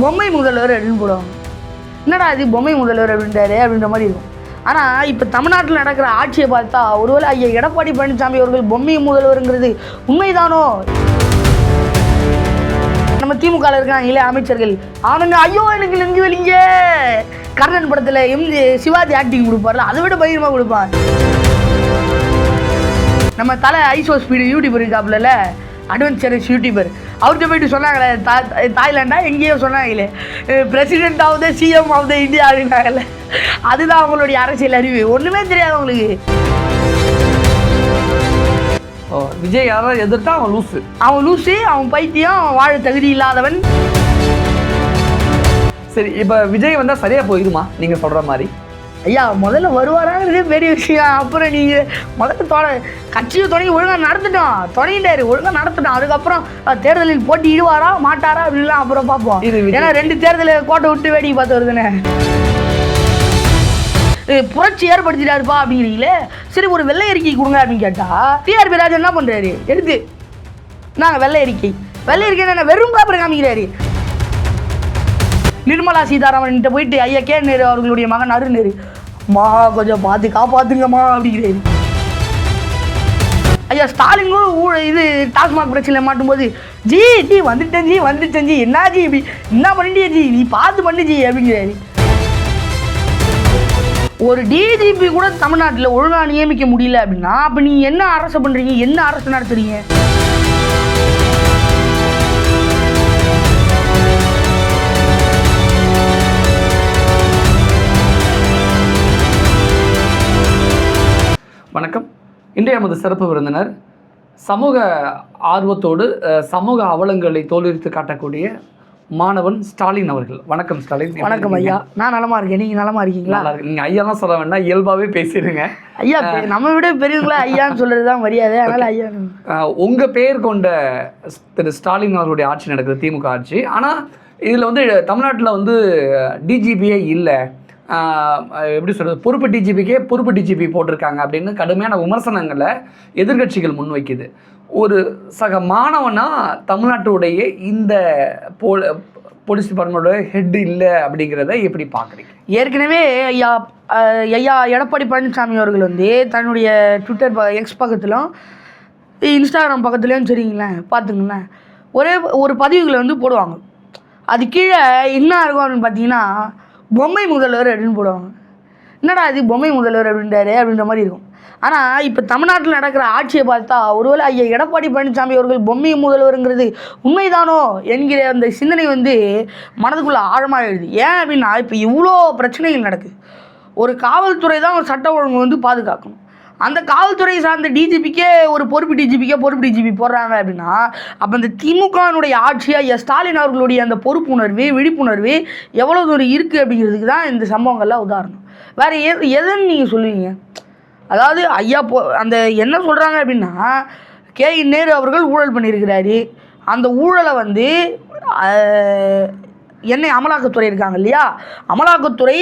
பொம்மை முதல்வர் அப்படின்னு போடுவாங்க. என்னடா இது பொம்மை முதல்வர் அப்படின்றாரு அப்படின்ற மாதிரி இருக்கும். ஆனால் இப்போ தமிழ்நாட்டில் நடக்கிற ஆட்சியை பார்த்தா ஒருவேளை ஐயா எடப்பாடி பழனிசாமி அவர்கள் பொம்மை முதல்வருங்கிறது உண்மைதானோ? நம்ம திமுக இருக்காங்களே அமைச்சர்கள் அவனுங்க ஐயோ எனக்கு நெஞ்சு வெளிங்க கர்ணன் படத்தில் எம்ஜி சிவாஜி ஆக்டிங் கொடுப்பார்ல அதை விட பயிரமாக கொடுப்பான் நம்ம தலை ஐசோ ஸ்பீடு யூடியூப் இருக்காப்புல அட்வென்ச்சரஸ் யூடியூபர் அவர்கிட்ட போயிட்டு சொன்னாங்களே தா தாய்லாண்டா? எங்கேயோ சொன்னாங்களே. President of the CM of the India அப்படின்னாங்கல்ல அதுதான் அவங்களுடைய அரசியல் அறிவு. ஒன்றுமே தெரியாது அவங்களுக்கு. ஓ, விஜய் யாராவது எதிர்த்தா அவன் லூசு. அவன் லூசு அவன் பைத்தியம் அவன் வாழ தகுதி இல்லாதவன். சரி இப்போ விஜய் வந்தா சரியா போயிருமா? நீங்க சொல்ற மாதிரி. ஐயா முதல்ல வருவாராங்கிறதே பெரிய விஷயம். அப்புறம் நீங்கள் முதல்ல தொட கட்சியை தொடங்கி ஒழுங்காக நடத்திட்டோம். தொடங்கிட்டாரு ஒழுங்காக நடத்திட்டோம். அதுக்கப்புறம் தேர்தலில் போட்டி இடுவாரா மாட்டாரா அப்படின்லாம் அப்புறம் பார்ப்போம். ஏன்னா ரெண்டு தேர்தலை கோட்டை விட்டு வேடிக்கை பார்த்து இது புரட்சி ஏற்படுத்திட்டாருப்பா அப்படிங்கிறீங்களே. சரி ஒரு வெள்ளை அறிக்கை கொடுங்க அப்படின்னு கேட்டா டிஆர்பி ராஜா என்ன பண்ணுறாரு எடுத்து. நாங்கள் வெள்ளை அறிக்கை. வெள்ளை அறிக்கை என்ன வெறும் பேப்பர் காமிக்கிறாரு. நிர்மலா சீதாராமன் போயிட்டு ஐயா கே நேரு அவர்களுடைய மகன் அருண் நேரு அம்மா கொஞ்சம் பார்த்து காப்பாத்துங்கம்மா அப்படிங்கிறேன். ஐயா ஸ்டாலினும் ஊழ இது டாஸ்மாக் பிரச்சனை மாட்டும்போது ஜி ஜி வந்துட்டேன் ஜி வந்துட்டேன் ஜி என்ன ஜி இப்படி என்ன பண்ணிட்டியே ஜி நீ பார்த்து பண்ணு ஜி அப்படிங்கிறாரு ஒரு டிஜிபி கூட தமிழ்நாட்டில் ஒழுங்காக நியமிக்க முடியல அப்படின்னா அப்போ நீ என்ன அரசு பண்ணுறீங்க என்ன அரசு நடத்துறீங்க? வணக்கம். இன்றைய நமது சிறப்பு விருந்தினர் சமூக ஆர்வத்தோடு சமூக அவலங்களை தோலுரித்து காட்டக்கூடிய மாணவன் ஸ்டாலின் அவர்கள். வணக்கம் ஸ்டாலின். வணக்கம்? ஐயா. நான் நலமா இருக்கேன். நீங்கள் நலமா இருக்கீங்களா? நல்லா இருக்கு நீங்க ஐயாலாம் சொல்ல வேண்டாம். இயல்பாவே பேசிடுங்க ஐயா நம்ம விட பெரியவங்களா ஐயான்னு சொல்றது தான் மரியாதை அதனால ஐயா உங்க பெயர் கொண்ட திரு ஸ்டாலின் அவர்களுடைய ஆட்சி நடக்குது திமுக ஆட்சி. ஆனா இதுல வந்து தமிழ்நாட்டுல வந்து டிஜிபியே இல்லை. எப்படி சொல்கிறது பொறுப்பு டிஜிபிக்கே பொறுப்பு டிஜிபி போட்டிருக்காங்க அப்படின்னு கடுமையான விமர்சனங்களை எதிர்க்கட்சிகள் முன்வைக்குது. ஒரு சக மாணவனாக தமிழ்நாட்டுடைய இந்த போ போலீஸ் டிபார்ட்மெண்ட்டோட ஹெட் இல்லை அப்படிங்கிறத எப்படி பார்க்குறீங்க ஏற்கனவே ஐயா ஐயா எடப்பாடி பழனிசாமி அவர்கள் வந்து தன்னுடைய ட்விட்டர் ப எக்ஸ் பக்கத்திலும் இன்ஸ்டாகிராம் பக்கத்துலேயும் சரிங்களேன் பார்த்துங்களேன். ஒரே ஒரு பதிவுகளை வந்து போடுவாங்க. அது கீழே என்ன இருக்கும் அப்படின்னு பார்த்தீங்கன்னா பொம்மை முதல்வர் அப்படின்னு போடுவாங்க. என்னடா இது பொம்மை முதல்வர் அப்படின்றாரு அப்படின்ற மாதிரி இருக்கும். ஆனால் இப்போ தமிழ்நாட்டில் நடக்கிற ஆட்சியை பார்த்தா ஒருவேளை ஐயா எடப்பாடி பழனிசாமி அவர்கள் பொம்மை முதல்வருங்கிறது உண்மைதானோ என்கிற அந்த சிந்தனை வந்து மனதுக்குள்ளே ஆழமாக எழுது. ஏன் அப்படின்னா இப்போ இவ்வளோ பிரச்சனைகள் நடக்குது. ஒரு காவல்துறை தான் ஒரு சட்ட ஒழுங்கு வந்து பாதுகாக்கணும். அந்த காவல்துறை சார்ந்த டிஜிபிக்கே ஒரு பொறுப்பு டிஜிபிக்கே பொறுப்பு டிஜிபி போடுறாங்க அப்படின்னா அப்போ அந்த திமுகனுடைய ஆட்சியாக ஐயா ஸ்டாலின் அவர்களுடைய அந்த பொறுப்புணர்வு விழிப்புணர்வு எவ்வளோ தூரம் இருக்குது அப்படிங்கிறதுக்கு தான் இந்த சம்பவங்கள்லாம் உதாரணம். வேறு எது எதுன்னு நீங்கள் சொல்லுவீங்க? அதாவது ஐயா போ அந்த என்ன சொல்கிறாங்க அப்படின்னா கே. நேரு அவர்கள் ஊழல் பண்ணியிருக்கிறாரு. அந்த ஊழலை வந்து என்னை அமலாக்கத்துறை இருக்காங்க இல்லையா? அமலாக்கத்துறை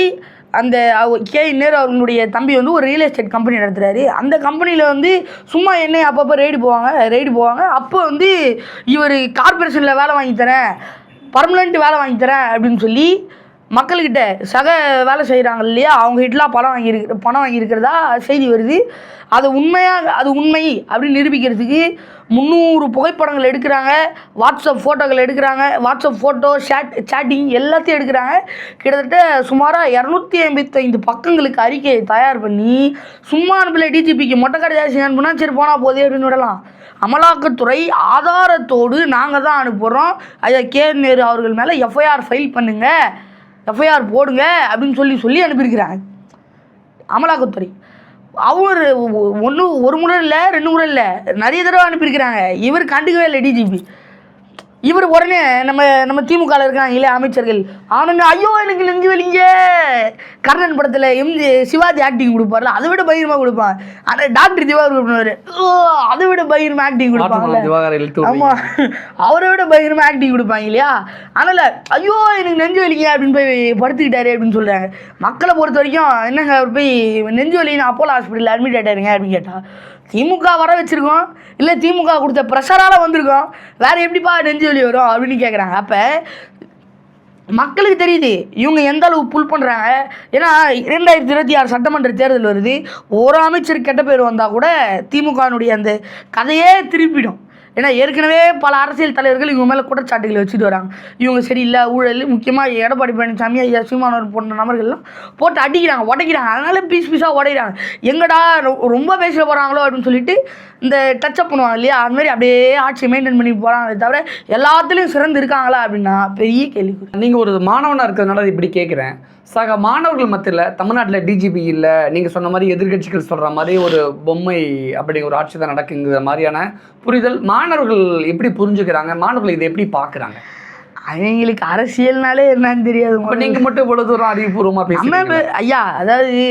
அந்த அவ- கே நேரு அவங்களுடைய தம்பி வந்து ஒரு ரியல் எஸ்டேட் கம்பெனி நடத்துகிறாரு அந்த கம்பெனியில் வந்து சும்மா என்னை அப்பப்போ ரெய்டு போவாங்க ரெய்டு போவாங்க. அப்போ வந்து இவர் கார்பரேஷனில் வேலை வாங்கி தரேன் பர்மனெண்ட் வேலை வாங்கி தரேன் அப்படின்னு சொல்லி மக்கள்கிட்ட சக வேலை செய்கிறாங்க இல்லையா? அவங்க கிட்டலாம் பணம் வாங்கியிருக்கு பணம் வாங்கியிருக்கிறதா செய்தி வருது. அது உண்மையாக அது உண்மை அப்படின்னு நிரூபிக்கிறதுக்கு முந்நூறு புகைப்படங்கள் எடுக்கிறாங்க வாட்ஸ்அப் ஃபோட்டோக்கள் எடுக்கிறாங்க வாட்ஸ்அப் ஃபோட்டோ சேட் சேட்டிங் எல்லாத்தையும் எடுக்கிறாங்க. கிட்டத்தட்ட சுமாராக இரநூத்தி ஐம்பத்தைந்து பக்கங்களுக்கு அறிக்கையை தயார் பண்ணி சும்மா அனுப்பல டிஜிபிக்கு மொட்டை கடைசி அனுப்புனா சரி போனால் போதே அப்படின்னு விடலாம். அமலாக்கத்துறை ஆதாரத்தோடு நாங்கள் தான் அனுப்புகிறோம் ஐயா கே நேரு அவர்கள் மேலே எஃப்ஐஆர் ஃபைல் பண்ணுங்கள் எஃப்ஐஆர் போடுங்க அப்படின்னு சொல்லி சொல்லி அனுப்பியிருக்கிறாங்க. அமலாக்கத்துறை. அவர் ஒன்றும் ஒரு முறை இல்லை ரெண்டு முறை இல்லை. நிறைய தடவை அனுப்பியிருக்கிறாங்க. இவர் கண்டுக்கவே இல்லை டிஜிபி இவர் உடனே நம்ம நம்ம திமுகவில் இருக்காங்களே அமைச்சர்கள். அவனுங்க ஐயோ எனக்கு நெஞ்சு வெளிங்க கர்ணன் படத்தில் எம்ஜி சிவாஜி ஆக்டிங் கொடுப்பார்ல அதை விட பயங்கரமாக கொடுப்பான். ஆனால் டாக்டர் திவாகர் பண்ணுவார் அதை விட பயங்கரமாக ஆக்டிங் கொடுப்பாங்கல்ல. திவாகர் இழுத்து ஆமா அவரை விட பயங்கரமா ஆக்டிங் கொடுப்பாங்க இல்லையா? அதனால ஐயோ எனக்கு நெஞ்சு வலிங்க அப்படின்னு போய் படுத்துக்கிட்டாரு அப்படின்னு சொல்றாங்க. மக்களை பொறுத்த வரைக்கும் என்னங்க அவர் போய் நெஞ்சு வலின்னு அப்போலோ ஹாஸ்பிட்டலில் அட்மிட் ஆயிட்டாருங்க அப்படின்னு கேட்டா திமுக வர வச்சுருக்கோம். இல்லை திமுக கொடுத்த ப்ரெஷரால் வந்திருக்கோம். வேறு எப்படிப்பா நெஞ்சு வலி வரும் அப்படின்னு கேட்குறாங்க அப்போ மக்களுக்கு தெரியுது இவங்க எந்த அளவு புல் பண்ணுறாங்க ஏன்னா இரண்டாயிரத்தி இருபத்தி ஆறு சட்டமன்ற தேர்தல் வருது. ஒரு அமைச்சர் கெட்ட பேர் வந்தால் கூட திமுகனுடைய அந்த கதையே திருப்பிடும் ஏன்னா ஏற்கனவே பல அரசியல் தலைவர்கள் இவங்க மேலே குற்றச்சாட்டுகளை வச்சுட்டு வராங்க. இவங்க சரியில்லை ஊழல் முக்கியமாக எடப்பாடி பழனிசாமி ஐயா சீமானவர் போன்ற நபர்கள்லாம் போட்டு அடிக்கிறாங்க உடைக்கிறாங்க. அதனால பீஸ் பீஸாக உடைக்கிறாங்க. எங்கடா ரொ- ரொம்ப பேசிட போகிறாங்களோ அப்படின்னு சொல்லிட்டு இந்த டச்சப் பண்ணுவாங்க இல்லையா? அதுமாதிரி அப்படியே ஆட்சியை மெயின்டைன் பண்ணி போகிறாங்களே தவிர எல்லாத்துலேயும் சிறந்து இருக்காங்களா அப்படின்னா பெரிய கேள்வி. நீங்கள் ஒரு மாணவனாக இருக்கிறதுனால இப்படி கேட்குறேன் சக மாணவர்கள் மத்தியில் தமிழ்நாட்டில் டிஜிபி இல்லை நீங்கள் சொன்ன மாதிரி எதிர்க்கட்சிகள் சொல்கிற மாதிரி ஒரு பொம்மை அப்படிங்கிற ஒரு ஆட்சி தான் நடக்குங்கிற மாதிரியான புரிதல் மாணவர்கள் எப்படி புரிஞ்சுக்கிறாங்க? மாணவர்கள் இதை எப்படி பார்க்குறாங்க? அவங்களுக்கு அரசியல்னாலே என்னன்னு தெரியாது நீங்கள் மட்டும் இவ்வளோ தூரம் அறிவுபூர்வமாக பேசுகிறீங்க ஐயா அதாவது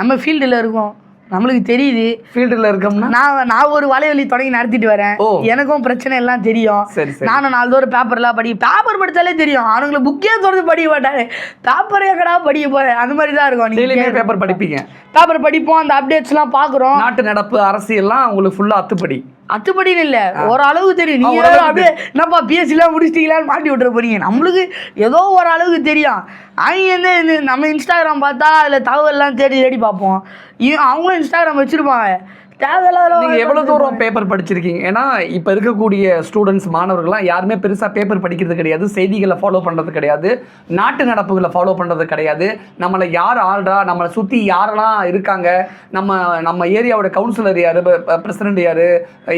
நம்ம ஃபீல்டில் இருக்கோம். நம்மளுக்கு தெரியுது. ஃபீல்டில் இருக்கோம்னா? நான் நான் ஒரு வலைவலி தொடங்கி நடத்திட்டு வரேன். எனக்கும் பிரச்சனை எல்லாம் தெரியும் நானும் நாள்தோறும் பேப்பர்லாம் படி பேப்பர் படித்தாலே தெரியும். அவனுங்களை புக்கே திறந்து படிக்க மாட்டாரு. பேப்பர் எங்கடா படிக்க போறேன்? அந்த மாதிரி தான் இருக்கும். நீங்கள் பேப்பர் படிப்பீங்க. பேப்பர் படிப்போம் அந்த அப்டேட்ஸ்லாம் பார்க்குறோம் நாட்டு நடப்பு அரசியல்லாம் உங்களுக்கு ஃபுல்லாக அத்துப்படி. அத்துப்படின்னு இல்லை ஓரளவுக்கு தெரியும். வேற அப்படியே என்னப்பா பிஎஸ்சிலாம் முடிச்சிட்டீங்களான்னு மாட்டி விட்டுற போறீங்க. நம்மளுக்கு ஏதோ ஓரளவுக்கு தெரியும். அவங்க வந்து இந்த நம்ம இன்ஸ்டாகிராம் பார்த்தா அதில் தகவல்லாம் தேடி தேடி பார்ப்போம். அவங்களும் இன்ஸ்டாகிராம் வச்சுருப்பாங்க. தேவையில்லாத நீங்கள் எவ்வளோ தூரம் பேப்பர் படிச்சிருக்கீங்க? ஏன்னா இப்போ இருக்கக்கூடிய ஸ்டூடெண்ட்ஸ் மாணவர்கள்லாம் யாருமே பெருசாக பேப்பர் படிக்கிறது கிடையாது செய்திகளை ஃபாலோ பண்ணுறது கிடையாது நாட்டு நடப்புகளை ஃபாலோ பண்ணுறது கிடையாது. நம்மளை யார் ஆள்றா? நம்மளை சுற்றி யாரெல்லாம் இருக்காங்க? நம்ம நம்ம ஏரியாவோட கவுன்சிலர் யார்? பிரசிடென்ட் யார்?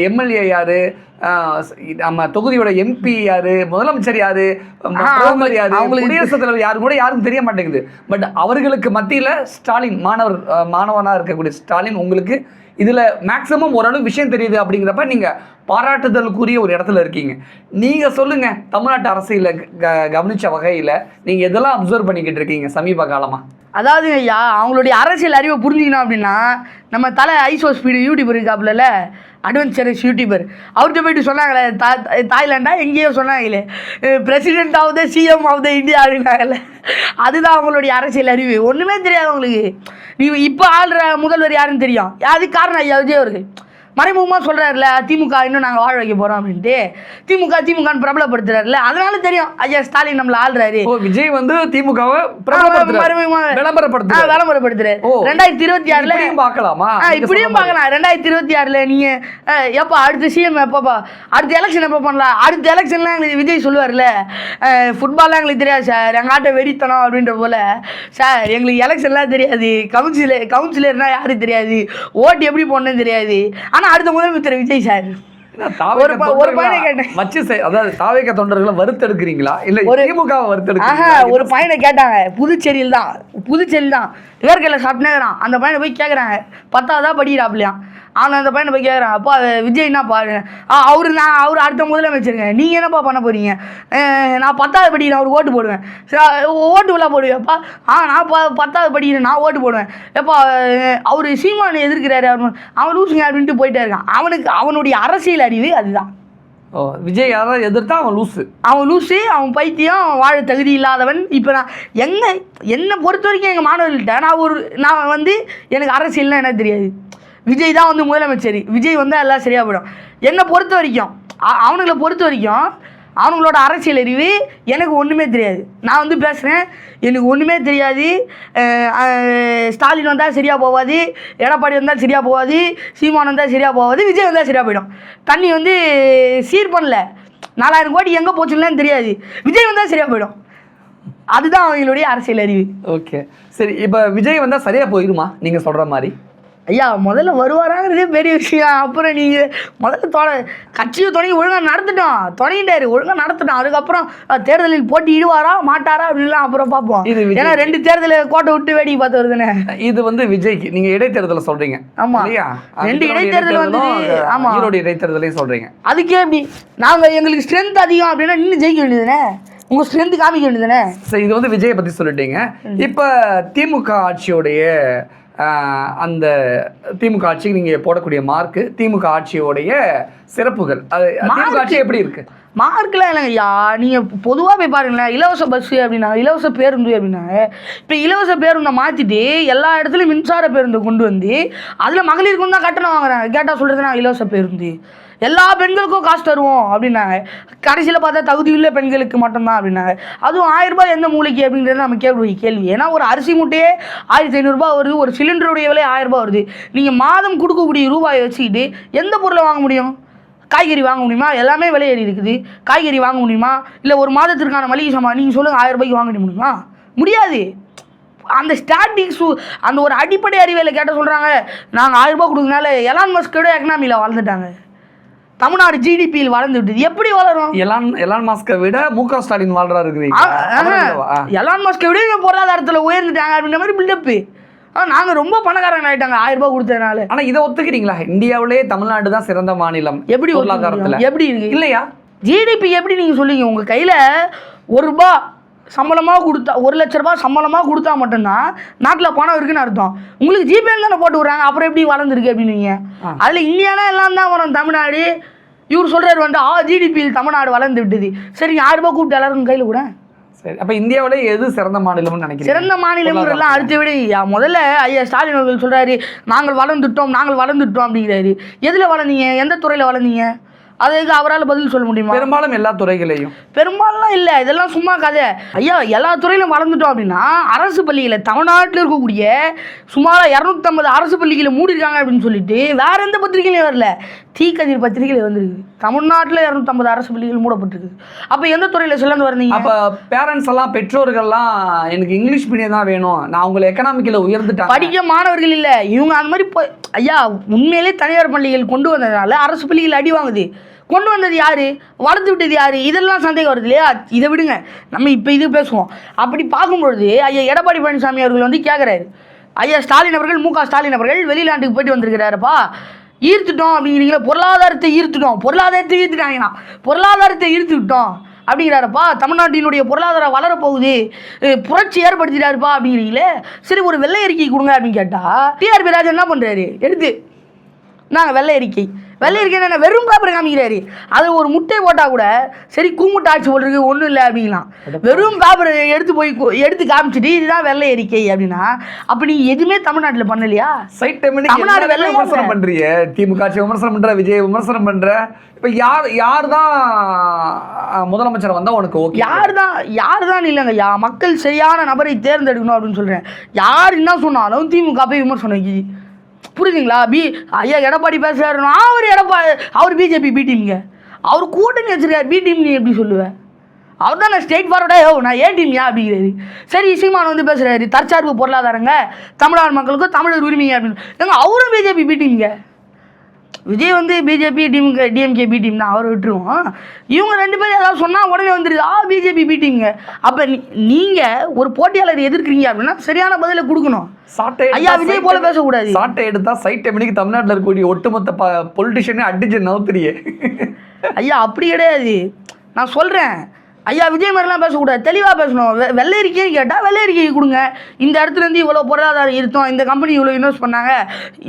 எம்எல்ஏ யார்? நம்ம தொகுதியோட எம்பி யாரு? முதலமைச்சர் யாரு? பிரதமர் யாரு? அவங்களுக்கு குடியரசுத் தலைவர் யாரு கூட யாருக்கும் தெரிய மாட்டேங்குது. பட் அவர்களுக்கு மத்தியில் ஸ்டாலின் மாணவர் மாணவனாக இருக்கக்கூடிய ஸ்டாலின் உங்களுக்கு இதில் மேக்ஸிமம் ஓரளவு விஷயம் தெரியுது அப்படிங்கிறப்ப நீங்கள் பாராட்டுதலுக்குரிய ஒரு இடத்துல இருக்கீங்க. நீங்கள் சொல்லுங்கள் தமிழ்நாட்டு அரசியலில் க- கவனிச்ச வகையில் நீங்கள் எதெல்லாம் அப்சர்வ் பண்ணிக்கிட்டு இருக்கீங்க சமீப காலமாக அதாவது ஐயா அவங்களுடைய அரசியல் அறிவை புரிஞ்சுக்கணும் அப்படின்னா நம்ம தலை ஐசோ ஸ்பீடு யூடியூப் இருக்காப்புலல அட்வென்ச்சரஸ் யூடியூபர் அவர்கிட்ட போயிட்டு சொன்னாங்களே தா தாய்லாண்டா? எங்கேயோ சொன்னாங்களே. பிரசிடென்ட் ஆகுது த சிஎம் ஆகுது த இந்தியா அப்படின்னாங்கல்ல அதுதான் அவங்களுடைய அரசியல் அறிவு. ஒன்றுமே தெரியாது அவங்களுக்கு. நீ இப்போ ஆள்ற முதல்வர் யாருன்னு தெரியும். அதுக்கு காரணம் ஐயா விஜய் அவர்கள். மறைமுகமாக சொல்கிறாருல திமுக இன்னும் நாங்கள் வாழ வைக்க போகிறோம் அப்படின்ட்டு. திமுக திமுகன்னு பிரபலப்படுத்துறாருல அதனால தெரியும் ஐயா ஸ்டாலின் நம்மளை ஆள்றாரு. ஓ விஜய் வந்து திமுகவை ஆ, விளம்பரப்படுத்துறாரு. ரெண்டாயிரத்தி இருபத்தி ஆறுல பார்க்கலாமா? இப்படியும். பார்க்கலாம். ரெண்டாயிரத்தி இருபத்தி ஆறுல நீங்க எப்பா அடுத்த சிஎம் எப்பப்பா? அடுத்த எலெக்ஷன் எப்போ பண்ணலாம்? அடுத்த எலெக்ஷன்லாம் எங்களுக்கு விஜய் சொல்லுவார்ல ஃபுட்பால்லாம் எங்களுக்கு தெரியாது சார். எங்கள் ஆட்டை வெறித்தனம் அப்படின்ற போல. சார் எங்களுக்கு எலெக்ஷன்லாம் தெரியாது. கவுன்சிலர் கவுன்சிலர்னா யாரும் தெரியாது? ஓட்டு எப்படி போடணும்னு தெரியாது. ஆனால் அடுத்த முதலமைச்சர் விஜய் சார். ஒரு பையனை கேட்டேன். அதாவது தாவேக தொண்டர்களை வறுத்தெடுக்கிறீங்களா? இல்ல திமுக ஆஹா வறுத்தெடுக்கிறீங்களா ஒரு பையனை கேட்டாங்க. புதுச்சேரியில் தான் புதுச்சேரியில் தான் வேர்க்கடலை சாப்பிட்டேங்கிறான். அந்த பையனை போய் கேட்குறாங்க பத்தாவதா படிக்கிறாப்லையாம் அவன் அந்த பையனை போய் கேட்குறான் அப்பா விஜய் என்னப்பா ஆ அவரு நான் அவர் அடுத்த முதலமைச்சருங்க நீங்கள் என்னப்பா பண்ண போறீங்க? அஹ், நான் பத்தாவது படிக்கிறேன் அவருக்கு ஓட்டு போடுவேன். ஓட்டு விழா போடுவேப்பா ஆ நான் ப பத்தாவது படிக்கிறேன் நான் ஓட்டு போடுவேன். எப்பா அவர் சீமான் எதிர்க்கிறாரு அவர் அவன் லூசுங்க அப்படின்ட்டு போயிட்டே இருக்கான். அவனுக்கு அவனுடைய அரசியல் அறிவு அதுதான். ஓ விஜய் யாராவது எதிர்த்தா அவன் லூசு. அவன் லூசு அவன் பைத்தியம் அவன் வாழ தகுதி இல்லாதவன். இப்போ நான் எங்க என்னை பொறுத்த வரைக்கும் எங்கள் மாணவர்கள்ட்ட நான் ஒரு நான் வந்து எனக்கு அரசியல்னா எனக்கு தெரியாது. விஜய் தான் வந்து முதலமைச்சர். விஜய் வந்தால் எல்லாம் சரியாக போயிடும். என்னை பொறுத்த வரைக்கும் அவனுங்களை பொறுத்த வரைக்கும் அவனுங்களோட அரசியல் அறிவு எனக்கு ஒன்றுமே தெரியாது. நான் வந்து பேசுகிறேன் எனக்கு ஒன்றுமே தெரியாது. ஸ்டாலின் வந்தால் சரியாக போகாது எடப்பாடி வந்தால் சரியாக போகாது சீமான் வந்தால் சரியாக போகாது விஜய் வந்தால் சரியாக போயிடும். தண்ணி வந்து சீர் பண்ணல. நாலாயிரம் கோடி எங்கே போச்சுன்னு தெரியாது. விஜய் வந்தால் சரியாக போயிடும். அதுதான் அவங்களுடைய அரசியல் அறிவு. ஓகே. சரி இப்போ விஜய் வந்தால் சரியாக போயிருமா? நீங்கள் சொல்கிற மாதிரி. ஐயா முதல்ல வருவாராங்கிறதே பெரிய விஷயம். அப்புறம் நீங்கள் முதல்ல தொட கட்சியை தொடங்கி ஒழுங்காக நடத்திட்டோம். தொடங்கிட்டாரு ஒழுங்காக நடத்திட்டோம். அதுக்கப்புறம் தேர்தலில் போட்டியிடுவாரா மாட்டாரா அப்படின்லாம் அப்புறம் பார்ப்போம். இது. ஏன்னா ரெண்டு தேர்தலை கோட்டை விட்டு வேடிக்கை பார்த்து வருதுண்ணே இது வந்து விஜய்க்கு நீங்க இடைத்தேர்தலை சொல்றீங்க ஆமா. இல்லையா? ரெண்டு இடைத்தேர்தல் வந்தது, இடைத்தேர்தலும், ஆமா. ஈரோடு இடைத்தேர்தலையும் சொல்றீங்க. அதுக்கே எப்படி? நாங்கள் எங்களுக்கு ஸ்ட்ரென்த் அதிகம் அப்படின்னா நின்று ஜெயிக்க வேண்டியதுனே உங்கள் ஸ்ட்ரென்த் காமிக்க வேண்டியதுனே சரி இது வந்து விஜயை பத்தி சொல்லிட்டீங்க. இப்போ திமுக ஆட்சியோடைய அந்த திமுக ஆட்சிக்கு நீங்க போடக்கூடிய மார்க்கு திமுக ஆட்சியோடைய சிறப்புகள். அது திமுக ஆட்சி எப்படி இருக்கு? மார்க்லாம் இல்லைங்க ஐயா நீங்கள் பொதுவாக போய் பாருங்களேன் இலவச பஸ்ஸு அப்படின்னா இலவச பேருந்து அப்படின்னா இப்போ இலவச பேருந்தை மாற்றிட்டு எல்லா இடத்துலையும் மின்சார பேருந்தை கொண்டு வந்து அதில் மகளிருக்கு தான் கட்டணம் வாங்குறாங்க. கேட்டால் சொல்கிறது நான் இலவச பேருந்து. எல்லா பெண்களுக்கும் காசு தருவோம் அப்படின்னாங்க. கடைசியில் பார்த்தா தகுதியுள்ள பெண்களுக்கு மட்டும்தான் அப்படின்னாங்க. அதுவும் ஆயிரம் ரூபாய் எந்த மூலிகை அப்படின்றது நம்ம கேள்வி கேள்வி. ஏன்னா ஒரு அரிசி மூட்டையே ஆயிரத்தி ஐநூறுரூபா வருது ஒரு சிலிண்டருடைய விலை ஆயிரம் ரூபாய் வருது. நீங்கள் மாதம் கொடுக்கக்கூடிய ரூபாயை வச்சுக்கிட்டு எந்த பொருளை வாங்க முடியும்? காய்கறி வாங்க முடியுமா? எல்லாமே விலையேறி இருக்குது. காய்கறி வாங்க முடியுமா? இல்லை ஒரு மாதத்திற்கான மளிகை சாமான் நீங்கள் சொல்லுங்கள் ஆயிரம் ரூபாய்க்கு வாங்க முடியுமா? முடியாது. அந்த ஸ்டார்டிங் ஷூ அந்த ஒரு அடிப்படை அறிவியலை கேட்ட சொல்கிறாங்க நாங்கள் ஆயிரம் ரூபாய் கொடுக்கறதுனால எலான் மஸ்கோட எக்கனாமியில் வளர்ந்துட்டாங்க தமிழ்நாடு ஜிடிபியில் வளர்ந்து விட்டது. எப்படி வளரும்? எலான் எலான் மாஸ்கை விட மு க ஸ்டாலின் வாழ்றா இருக்கிறீங்க எலான் மஸ்கை விட பொருளாதாரத்தில் உயர்ந்துட்டாங்க அப்படின்ற மாதிரி பில்டப்பு நாங்கள் ரொம்ப பணக்காரங்க ஆயிட்டாங்க. ஆயிரம் ரூபாய் கொடுத்ததுனால. ஆனா இதை ஒத்துக்கிறீங்களா? இந்தியாவிலே தமிழ்நாடு தான் சிறந்த மாநிலம். எப்படி பொருளாதாரத்துல? எப்படி இருக்கு? இல்லையா? ஜிடிபி எப்படி நீங்கள் சொல்லுவீங்க? உங்கள் கையில் ஒரு ரூபா சம்பளமாக கொடுத்தா ஒரு லட்ச ரூபாய் சம்பளமாக கொடுத்தா மட்டும்தான் நாட்டில் பணம் இருக்குன்னு அர்த்தம். உங்களுக்கு ஜிபேல தானே போட்டு விட்றாங்க. அப்புறம் எப்படி வளர்ந்துருக்கு அப்படின்னீங்க. அதில் இந்தியானா எல்லாம் தான் வரும் தமிழ்நாடு. இவர் சொல்கிறாரு வந்து ஆ ஜிடிபியில் தமிழ்நாடு வளர்ந்து விட்டது. சரிங்க ஆயிரம் ரூபாய் கூப்பிட்டு எல்லாரும் கையில் கூட. சரி அப்ப இந்தியாவிலே எது சிறந்த மாநிலம்னு நினைக்கிறீங்க? சிறந்த மாநிலங்கிறதெல்லாம் அடுத்த விட. முதல்ல ஐயா ஸ்டாலின் அவர்கள் சொல்கிறாரு நாங்கள் வளர்ந்துட்டோம் நாங்கள் வளர்ந்துட்டோம் அப்படிங்கிறாரு. எதில் வளர்ந்தீங்க? எந்த துறையில் வளர்ந்தீங்க? அதுக்கு அவரால் பதில் சொல்ல முடியுமா? பெரும்பாலும் எல்லா துறைகளையும். பெரும்பாலும் இல்லை இதெல்லாம் சும்மா கதை. ஐயா எல்லா துறையிலும் வளர்ந்துட்டோம் அப்படின்னா அரசு பள்ளியில் தமிழ்நாட்டில் இருக்கக்கூடிய சுமார் இரநூத்தம்பது அரசு பள்ளிகளை மூடிருக்காங்க அப்படின்னு சொல்லிட்டு வேற எந்த பத்திரிகையிலையும் வரல. தீக்கதிர் பத்திரிகையில் வந்திருக்கு. தமிழ்நாட்டில் இரநூத்தம்பது அரசு பள்ளிகள் மூடப்பட்டிருக்கு. அப்போ எந்த துறையில் சிறந்து வந்தீங்க அப்ப பேரண்ட்ஸ் எல்லாம் பெற்றோர்கள்லாம் எனக்கு இங்கிலீஷ் மீடியம் தான் வேணும். நான் உங்களை எக்கனாமிக்கில் உயர்ந்துட்டாங்க. படிக்க மாணவர்கள் இல்லை. இவங்க அந்த மாதிரி ஐயா உண்மையிலே தனியார் பள்ளிகள் கொண்டு வந்ததுனால அரசு பள்ளிகள் அடி வாங்குது. கொண்டு வந்தது யாரு? வளர்த்து விட்டது யாரு? இதெல்லாம் சந்தேகம் வருது இல்லையா? இதை விடுங்க. நம்ம இப்போ இது பேசுவோம். அப்படி பார்க்கும்பொழுது ஐயா எடப்பாடி பழனிசாமி அவர்கள் வந்து கேட்குறாரு ஐயா ஸ்டாலின் அவர்கள் மு க ஸ்டாலின் அவர்கள் வெளிநாட்டுக்கு போயிட்டு வந்திருக்கிறாருப்பா. ஈர்த்துட்டோம் அப்படிங்கிறீங்களா பொருளாதாரத்தை ஈர்த்துட்டோம். பொருளாதாரத்தை ஈர்த்துட்டாங்கண்ணா பொருளாதாரத்தை ஈர்த்து விட்டோம் அப்படிங்கிறாருப்பா. தமிழ்நாட்டினுடைய பொருளாதாரம் வளரப்போகுது. புரட்சி ஏற்படுத்திட்டாருப்பா அப்படிங்கிறீங்களே. சரி ஒரு வெள்ளை அறிக்கை கொடுங்க அப்படின்னு கேட்டால் டிஆர்பி ராஜா என்ன பண்ணுறாரு எடுத்து நாங்கள் வெள்ளை அறிக்கை. வெள்ளை அறிக்கை என்ன வெறும் பேப்பர் காமிக்கிறாரு. அது ஒரு முட்டை போட்டால் கூட சரி கூமுட்டை ஆட்சி போட்டிருக்கு ஒன்றும் இல்லை அப்படிங்களாம் வெறும் பேப்பர் எடுத்து போய் எடுத்து காமிச்சிட்டு இதுதான் வெள்ளை அறிக்கை அப்படின்னா அப்போ நீ எதுவுமே தமிழ்நாட்டில் பண்ணலையா? சைட் தமிழ்நாடு வெள்ளையா விமர்சனம் பண்றீங்க? திமுக ஆட்சி விமர்சனம் பண்ற விஜய் விமர்சனம் பண்ற? இப்ப யார் யார் தான் முதலமைச்சர் வந்தா உனக்கு ஓகே யார் தான் யார் தான் இல்லைங்க யா மக்கள் சரியான நபரை தேர்ந்தெடுக்கணும் அப்படின்னு சொல்கிறேன் யார் என்ன சொன்னாலும் திமுக போய் விமர்சனம் புரியுதுங்களா? பி ஐயா எடப்பாடி பேசுகிறாருன்னா அவர் எடப்பாடி அவர் பிஜேபி பி டீம்ங்க அவர் கூட்டணி வச்சிருக்காரு. பி டீம் நீ எப்படி சொல்லுவேன்? அவர் தான் நான் ஸ்டேட் ஃபார்வர்டா ஓ நான் ஏ டீம்யா அப்படிங்கிறது சரி சீமான் வந்து பேசுகிறாரு தற்சார்பு பொருளாதாரங்க. தமிழ்நாடு மக்களுக்கும் தமிழர் உரிமைங்க அப்படின்னு. ஏங்க அவரும் பிஜேபி பி டீம்ங்க விஜய் வந்து BJP DMK DMK B team தான். அவரை விட்டுருவோம். இவங்க ரெண்டு பேரும் ஏதாவது சொன்னால் உடனே வந்துருது. ஆ பிஜேபி பி டீம்ங்க அப்போ நீங்கள் ஒரு போட்டியாளர் எதிர்க்கிறீங்க அப்படின்னா சரியான பதிலை கொடுக்கணும். சாட்டை ஐயா விஜய் போல பேசக்கூடாது. சாட்டை எடுத்தா சைட் டைமனிக்கு தமிழ்நாட்டுல இருக்கக்கூடிய ஒட்டுமொத்த பொலிட்டிஷியனே அடிச்சு நவுத்துறியே. ஐயா அப்படி கிடையாது. நான் சொல்கிறேன் ஐயா விஜய் மாதிரிலாம் பேசக்கூடாது. தெளிவாக பேசணும். வெ கேட்டால் வெள்ளையறிக்கை கொடுங்க. இந்த இடத்துலேருந்து இவ்வளோ பொருளாதாரம் இருத்தோம் இந்த கம்பெனி இவ்வளோ இன்வெஸ்ட் பண்ணாங்க.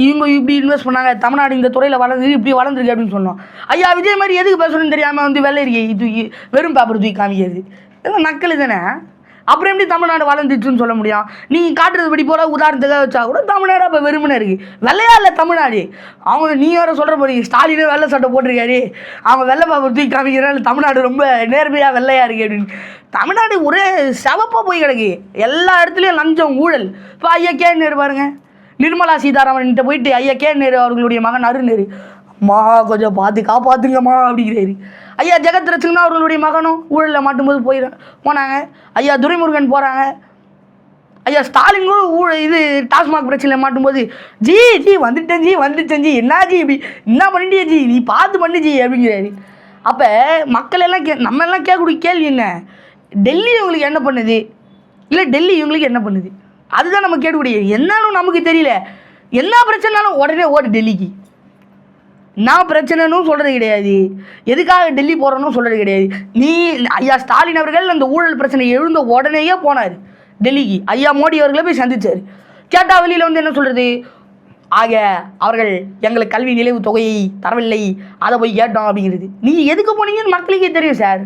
இவங்க இப்படி இன்வெஸ்ட் பண்ணாங்க. தமிழ்நாடு இந்த துறையில் வளர்ந்து இப்படி வளர்ந்துருக்கு அப்படின்னு சொன்னோம். ஐயா விஜய் மாதிரி எதுக்கு பேசணும்னு தெரியாமல் வந்து வெள்ளையறிக்கை தூக்கி வெறும் பேப்பர் தூக்கி காமிக்கிறது? இதெல்லாம் நக்கல் தானே? அப்புறம் எப்படி தமிழ்நாடு வளர்ந்துச்சுன்னு சொல்ல முடியும்? நீங்கள் காட்டுறது படி போல உதாரணத்துக்காக வச்சா கூட தமிழ்நாடு அப்போ வெறுமனே இருக்குது வெள்ளையா இல்லை தமிழ்நாடு? அவங்க நீ வேற சொல்கிற போறீங்க ஸ்டாலினே வெள்ளை சட்டை போட்டிருக்காரு. அவங்க வெள்ளை பாப்பை தூக்கி காமிக்கிறாங்க தமிழ்நாடு ரொம்ப நேர்மையாக வெள்ளையா இருக்கு அப்படின்னு. தமிழ்நாடு ஒரே செவப்பாக போய் கிடக்கு. எல்லா இடத்துலையும் லஞ்சம் ஊழல். இப்போ ஐயா கே நேரு பாருங்க. நிர்மலா சீதாராமன்கிட்ட போயிட்டு ஐயா கே நேரு அவர்களுடைய மகன் அருண் அம்மா கொஞ்சம் பார்த்து காப்பாத்துங்கம்மா அப்படிங்கிறாரு. ஐயா ஜெகத் ரத்னா அவர்களுடைய மகனும் ஊழலில் மாட்டும்போது போயிடும் போனாங்க. ஐயா துரைமுருகன் போகிறாங்க ஐயா ஸ்டாலின் கூட ஊழ இது டாஸ்மாக் பிரச்சனையில் மாட்டும்போது ஜி ஜி வந்துட்டேன் ஜி வந்துட்டேன் ஜி என்ன ஜி இப்படி என்ன பண்ணிட்டியே ஜி நீ பார்த்து பண்ணு ஜி அப்படிங்கிறாரு. அப்போ மக்கள் எல்லாம் கே நம்ம எல்லாம் கேட்கக்கூடிய கேள்வி என்ன? டெல்லி இவங்களுக்கு என்ன பண்ணுது? இல்லை டெல்லி இவங்களுக்கு என்ன பண்ணுது? அதுதான் நம்ம கேட்கக்கூடிய என்னாலும் நமக்கு தெரியல. என்ன பிரச்சனைனாலும் உடனே ஓடு டெல்லிக்கு. நான் பிரச்சனைன்னு சொல்கிறது கிடையாது. எதுக்காக டெல்லி போகிறோன்னு சொல்கிறது கிடையாது. நீ ஐயா ஸ்டாலின் அவர்கள் அந்த ஊழல் பிரச்சனை எழுந்த உடனேயே போனார். டெல்லிக்கு. ஐயா மோடி அவர்களை போய் சந்திச்சார். கேட்டா வெளியில் வந்து என்ன சொல்கிறது ஆக அவர்கள் எங்களுக்கு கல்வி நிலைவு தொகையை தரவில்லை. அதை போய் கேட்டோம் அப்படிங்கிறது. நீங்கள் எதுக்கு போனீங்கன்னு மக்களுக்கே தெரியும் சார்.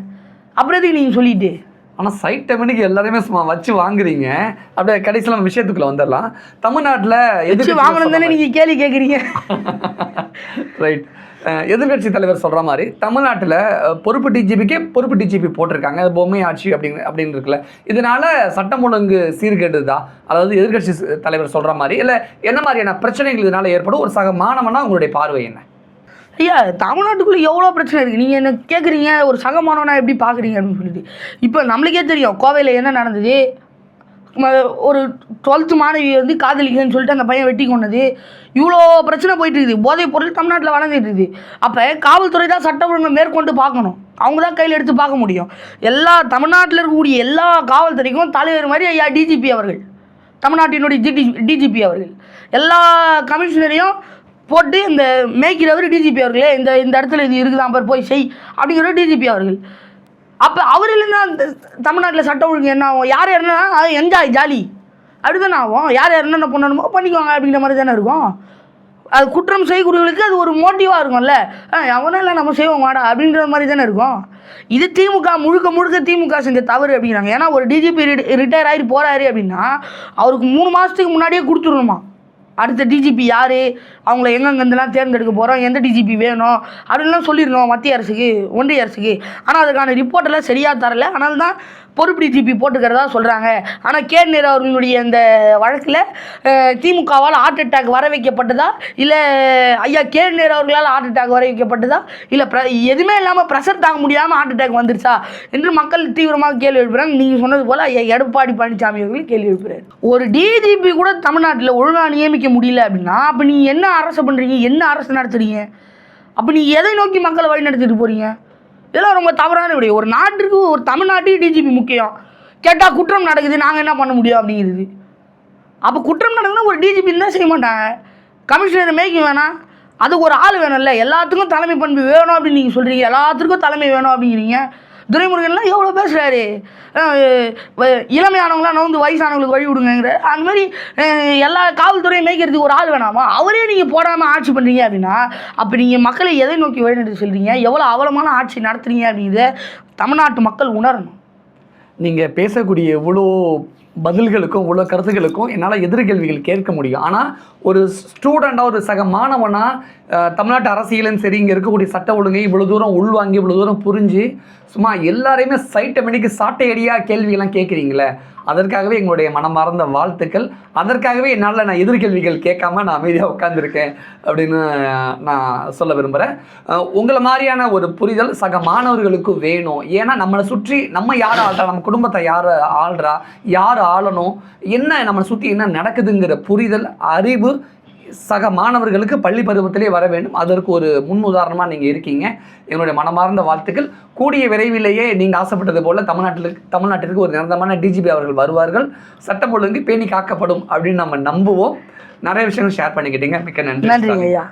அப்புறம் எதுக்கு நீங்கள் சொல்லிட்டு? ஆனா சைட் டைமனிக்கு எல்லாருமே சும்மா வச்சு வாங்குறீங்க. அப்படியே கடைசியில் நம்ம விஷயத்துக்குள்ள வந்துடலாம். தமிழ்நாட்டில் வச்சு வாங்கணும் தானே நீங்கள் கேள்வி கேட்குறீங்க ரைட் எதிர்கட்சி தலைவர் சொல்கிற மாதிரி தமிழ்நாட்டில் பொறுப்பு டிஜிபிக்கே பொறுப்பு டிஜிபி போட்டிருக்காங்க. அது பொம்மை ஆட்சி அப்படின்னு அப்படின்னு இருக்குல்ல. இதனால சட்டம் ஒழுங்கு சீர்கேடுதா? அதாவது எதிர்கட்சி தலைவர் சொல்கிற மாதிரி இல்லை என்ன மாதிரியான பிரச்சனைகள் இதனால ஏற்படும்? ஒரு சக மாணவனா உங்களுடைய பார்வை என்ன? ஐயா தமிழ்நாட்டுக்குள்ளே எவ்வளோ பிரச்சனை இருக்குது நீங்கள் என்ன கேட்குறீங்க ஒரு சக மாணவனாக எப்படி பார்க்குறீங்க அப்படின்னு சொல்லிட்டு. இப்போ நம்மளுக்கே தெரியும் கோவையில் என்ன நடந்தது? ம- ஒரு டுவெல்த்து மாணவி வந்து காதலிக்கன்னு சொல்லிட்டு அந்த பையன் வெட்டி கொண்டது இவ்வளோ பிரச்சனை போயிட்டு இருக்குது. போதைப் பொருள் தமிழ்நாட்டில் வளர்ந்துட்டு இருக்குது. அப்போ காவல்துறை தான் சட்ட ஒழுங்கை மேற்கொண்டு பார்க்கணும். அவங்க தான் கையில் எடுத்து பார்க்க முடியும். எல்லா தமிழ்நாட்டில் இருக்கக்கூடிய எல்லா காவல்துறைக்கும் தலைவர் மாதிரி ஐயா டிஜிபி அவர்கள். தமிழ்நாட்டினுடைய ஜிடி டிஜிபி அவர்கள். எல்லா கமிஷனரையும் போட்டு இந்த மேய்க்கிறவர் டிஜிபி அவர்களே இந்த இந்த இடத்துல இது இருக்குதான் பார் போய் செய் அப்படிங்கிற டிஜிபி அவர்கள். அப்போ அவர் இல்லைன்னா இந்த தமிழ்நாட்டில் சட்டம் ஒழுங்கு என்ன ஆகும்? யார் யாருன்னா என்ஜாய் ஜாலி. அப்படி தானே ஆகும்? யார் யார் என்னென்ன பண்ணணுமோ பண்ணிக்குவாங்க அப்படிங்கிற மாதிரி தானே இருக்கும். அது குற்றம் செய்யக்கூடியவர்களுக்கு அது ஒரு மோட்டிவாக இருக்கும்ல. ஆ, எவனும் இல்லை நம்ம செய்வோம் வாடா அப்படின்ற மாதிரி தானே இருக்கும். இது திமுக முழுக்க முழுக்க திமுக செஞ்ச தவறு அப்படிங்கிறாங்க. ஏன்னா ஒரு டிஜிபி ரிட்டையர் ஆகிட்டு போகிறாரு அப்படின்னா அவருக்கு மூணு மாதத்துக்கு முன்னாடியே கொடுத்துடணுமா? அடுத்த டிஜிபி யார்? அவங்கள எங்கெங்கேருந்துலாம் தேர்ந்தெடுக்க போகிறோம் எந்த டிஜிபி வேணும்? அப்படின்லாம் சொல்லியிருந்தோம் மத்திய அரசுக்கு ஒன்றிய அரசுக்கு. ஆனால் அதுக்கான ரிப்போர்ட்டெல்லாம் சரியாக தரல. ஆனால் தான் பொறுப்பு டிஜிபி போட்டுக்கிறதா சொல்கிறாங்க ஆனால் கே. நேரு அவர்களுடைய அந்த வழக்கில் திமுகவால் ஹார்ட் அட்டாக் வர வைக்கப்பட்டதா? இல்லை ஐயா கே. நேரு அவர்களால் ஹார்ட் அட்டாக் வர வைக்கப்பட்டதா? இல்லை ப்ர எதுவுமே இல்லாமல் ப்ரெஷர் தாங்க முடியாமல் ஹார்ட் அட்டாக் வந்துருச்சா? என்று மக்கள் தீவிரமாக கேள்வி எழுப்புறாங்க நீங்கள் சொன்னது போல் ஐயா எடப்பாடி பழனிசாமி அவர்கள் கேள்வி எழுப்புறாரு ஒரு டிஜிபி கூட தமிழ்நாட்டில் ஒழுங்காக நியமிக்க முடியல அப்படின்னா அப்போ நீங்கள் என்ன அரசு பண்ணுறீங்க என்ன அரசு நடத்துறீங்க? அப்போ நீங்கள் எதை நோக்கி மக்களை வழி நடத்திட்டு போகிறீங்க இதெல்லாம் ரொம்ப தவறான விடை. ஒரு நாட்டுக்கு ஒரு தமிழ்நாட்டுக்கு டிஜிபி முக்கியம். கேட்டால் குற்றம் நடக்குது நாங்கள் என்ன பண்ண முடியும் அப்படிங்கிறது. அப்போ குற்றம் நடக்குதுன்னா ஒரு டிஜிபி தான் செய்ய மாட்டாங்க. கமிஷனர் மேய்க்க வேணாம் அதுக்கு ஒரு ஆள் வேணும்ல. எல்லாத்துக்கும் தலைமை பண்பு வேணும் அப்படின்னு நீங்கள் சொல்கிறீங்க எல்லாத்துக்கும் தலைமை வேணும் அப்படிங்கிறீங்க. துரைமுருகன்லாம் எவ்வளோ பேசுகிறாரு இளமையானவங்களாம் நான் வந்து வயசானவங்களுக்கு வழி விடுங்கிற அந்த மாதிரி எல்லா காவல்துறையும் மேய்க்கிறதுக்கு ஒரு ஆள் வேணாமா? அவரே நீங்கள் போடாமல் ஆட்சி பண்ணுறீங்க அப்படின்னா அப்போ நீங்கள் மக்களை எதை நோக்கி வழிநடத்தி சொல்கிறீங்க எவ்வளோ அவலமான ஆட்சி நடத்துறீங்க அப்படிங்கிறத தமிழ்நாட்டு மக்கள் உணரணும். நீங்கள் பேசக்கூடிய எவ்வளோ பதில்களுக்கும் இவ்வளோ கருத்துகளுக்கும் என்னால் எதிர்கேள்விகள் கேட்க முடியும். ஆனால் ஒரு ஸ்டூடெண்ட்டாக ஒரு சக மாணவனாக தமிழ்நாட்டு அரசியலும் சரி இங்கே இருக்கக்கூடிய சட்ட ஒழுங்கை இவ்வளோ தூரம் உள்வாங்கி இவ்வளோ தூரம் புரிஞ்சு சும்மா எல்லாரையுமே சைட்டை மணிக்கு சாட்டையடியாக கேள்வியெல்லாம் கேட்குறீங்களே அதற்காகவே எங்களுடைய மனமார்ந்த வாழ்த்துக்கள். அதற்காகவே என்னால் நான் எதிர்கேள்விகள் கேட்காம நான் அமைதியாக உட்காந்துருக்கேன் அப்படின்னு நான் சொல்ல விரும்புகிறேன் உங்களை மாதிரியான ஒரு புரிதல் சக மாணவர்களுக்கு வேணும். ஏன்னா நம்மளை சுற்றி நம்ம யார் ஆள்றா? நம்ம குடும்பத்தை யார் ஆள்றா? யார் ஆளணும்? என்ன நம்மளை சுற்றி என்ன நடக்குதுங்கிற புரிதல் அறிவு சக மாணவர்களுக்கு பள்ளி பருவத்திலே வர வேண்டும். அதற்கு ஒரு முன் உதாரணமாக நீங்கள் இருக்கீங்க. என்னுடைய மனமார்ந்த வாழ்த்துக்கள். கூடிய விரைவிலேயே நீங்கள் ஆசைப்பட்டது போல தமிழ்நாட்டில் தமிழ்நாட்டிற்கு ஒரு நிரந்தரமான டிஜிபி அவர்கள் வருவார்கள். சட்டம் ஒழுங்கு பேணி காக்கப்படும் அப்படின்னு நம்ம நம்புவோம். நிறைய விஷயங்கள் ஷேர் பண்ணிக்கிட்டீங்க. மிக்க நன்றி. நன்றிங்க ஐயா.